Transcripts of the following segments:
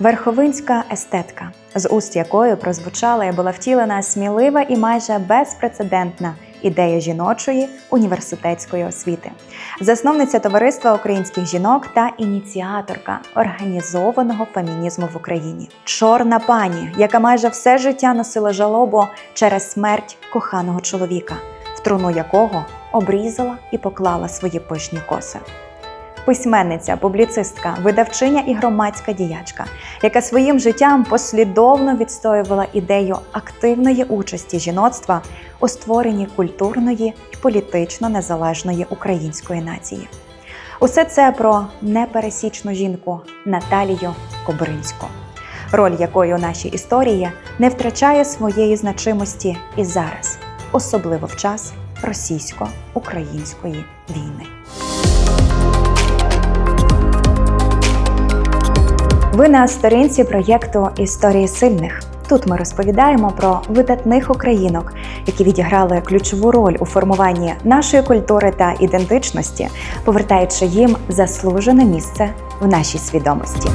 Верховинська естетка, з уст якої прозвучала і була втілена смілива і майже безпрецедентна ідея жіночої університетської освіти, засновниця товариства українських жінок та ініціаторка організованого фемінізму в Україні. Чорна пані, яка майже все життя носила жалобу через смерть коханого чоловіка, в труну якого обрізала і поклала свої пишні коси письменниця, публіцистка, видавчиня і громадська діячка, яка своїм життям послідовно відстоювала ідею активної участі жіноцтва у створенні культурної і політично незалежної української нації. Усе це про непересічну жінку Наталію Кобринську, роль якої у нашій історії не втрачає своєї значимості і зараз, особливо в час російсько-української війни. Ви на сторінці проєкту Історії сильних. Тут ми розповідаємо про видатних українок, які відіграли ключову роль у формуванні нашої культури та ідентичності, повертаючи їм заслужене місце в нашій свідомості.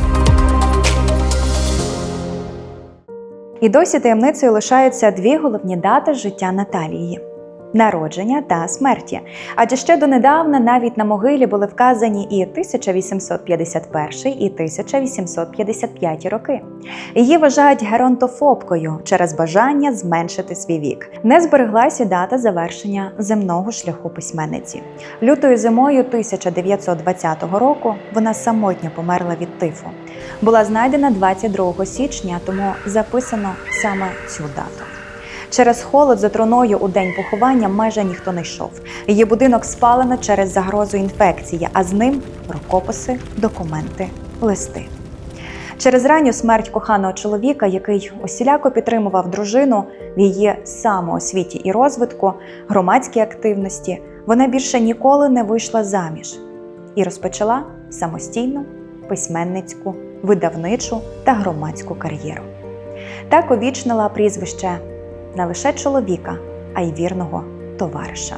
І досі таємницею лишаються дві головні дати життя Наталії. Народження та смерті, адже ще донедавна навіть на могилі були вказані і 1851 і 1855 роки. Її вважають геронтофобкою через бажання зменшити свій вік. Не збереглася дата завершення земного шляху письменниці. Лютою зимою 1920 року вона самотньо померла від тифу. Була знайдена 22 січня, тому записано саме цю дату. Через холод за троною у день поховання майже ніхто не йшов. Її будинок спалено через загрозу інфекції, а з ним рукописи, документи, листи. Через ранню смерть коханого чоловіка, який усіляко підтримував дружину в її самоосвіті і розвитку, громадській активності, вона більше ніколи не вийшла заміж і розпочала самостійну письменницьку, видавничу та громадську кар'єру. Так увічнила прізвище не лише чоловіка, а й вірного товариша.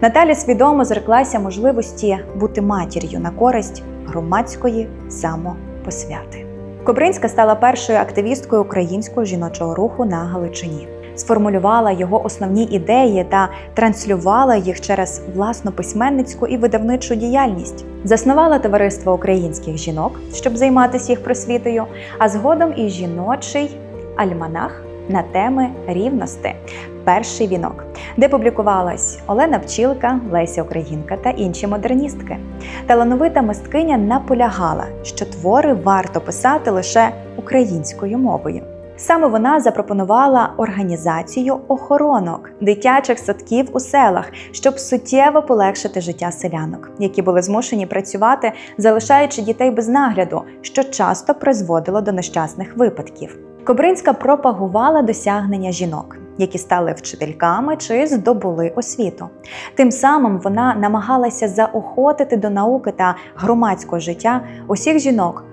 Наталя свідомо зреклася можливості бути матір'ю на користь громадської самопосвяти. Кобринська стала першою активісткою українського жіночого руху на Галичині. Сформулювала його основні ідеї та транслювала їх через власну письменницьку і видавничу діяльність. Заснувала товариство українських жінок, щоб займатися їх просвітою, а згодом і жіночий альманах на теми рівності Перший вінок, де публікувалась Олена Пчілка, Леся Українка та інші модерністки. Талановита мисткиня наполягала, що твори варто писати лише українською мовою. Саме вона запропонувала організацію охоронок дитячих садків у селах, щоб суттєво полегшити життя селянок, які були змушені працювати, залишаючи дітей без нагляду, що часто призводило до нещасних випадків. Кобринська пропагувала досягнення жінок, які стали вчительками чи здобули освіту. Тим самим вона намагалася заохотити до науки та громадського життя усіх жінок.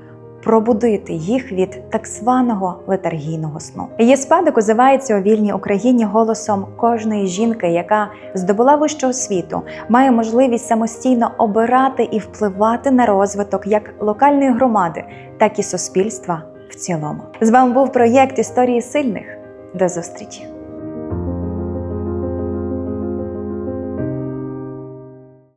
Пробудити їх від так званого летаргійного сну. Її спадок озивається у вільній Україні голосом кожної жінки, яка здобула вищу освіту, має можливість самостійно обирати і впливати на розвиток як локальної громади, так і суспільства в цілому. З вами був проєкт Історії сильних. До зустрічі!